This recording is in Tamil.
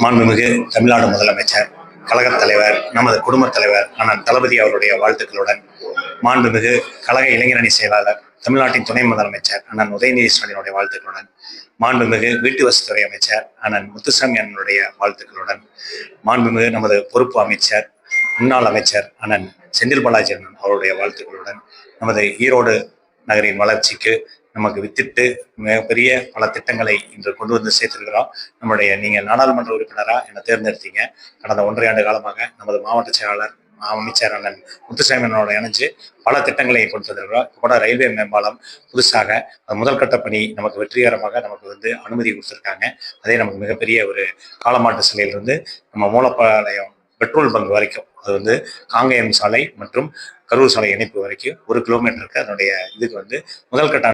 மாண்புமிகு தமிழ்நாடு முதலமைச்சர் கழகத் தலைவர் நமது குடும்பத் தலைவர் அண்ணன் தளபதி அவருடைய வாழ்த்துக்களுடன் மாண்புமிகு கழக இளைஞரணி செயலாளர் தமிழ்நாட்டின் துணை முதலமைச்சர் அண்ணன் உதயநிதி ஸ்டாலினுடைய வாழ்த்துக்களுடன் மாண்புமிகு வீட்டு வசதித்துறை அமைச்சர் அண்ணன் முத்துசாமி அண்ணனுடைய வாழ்த்துக்களுடன் மாண்புமிகு நமது பொறுப்பு அமைச்சர் முன்னாள் அமைச்சர் அண்ணன் செந்தில் பாலாஜி அண்ணன் அவருடைய வாழ்த்துக்களுடன் நமது ஈரோடு நகரின் வளர்ச்சிக்கு நமக்கு வித்திட்டு மிகப்பெரிய பல திட்டங்களை இன்று கொண்டு வந்து சேர்த்திருக்கிறோம். நம்முடைய நீங்க நாடாளுமன்ற உறுப்பினரா என்னை தேர்ந்தெடுத்தீங்க. கடந்த ஒன்றரை ஆண்டு காலமாக நமது மாவட்ட செயலாளர் அமைச்சர் அண்ணன் முத்துசாமி அண்ணனோட இணைஞ்சு பல திட்டங்களை கொண்டு வந்திருக்கிறோம். இப்போ கூட ரயில்வே மேம்பாலம் புதுசாக முதல்கட்ட முதல் கட்ட பணி நமக்கு வெற்றிகரமாக நமக்கு வந்து அனுமதி கொடுத்துருக்காங்க. அதே நமக்கு மிகப்பெரிய ஒரு காலமாட்டு சிலையிலிருந்து நம்ம மூலப்பாளையம் பெட்ரோல் பங்க் வரைக்கும் அது வந்து காங்கேயம் சாலை மற்றும் கரூர் சாலை இணைப்பு வரைக்கும் ஒரு கிலோமீட்டருக்கு அதனுடைய இதுக்கு வந்து முதல் கட்ட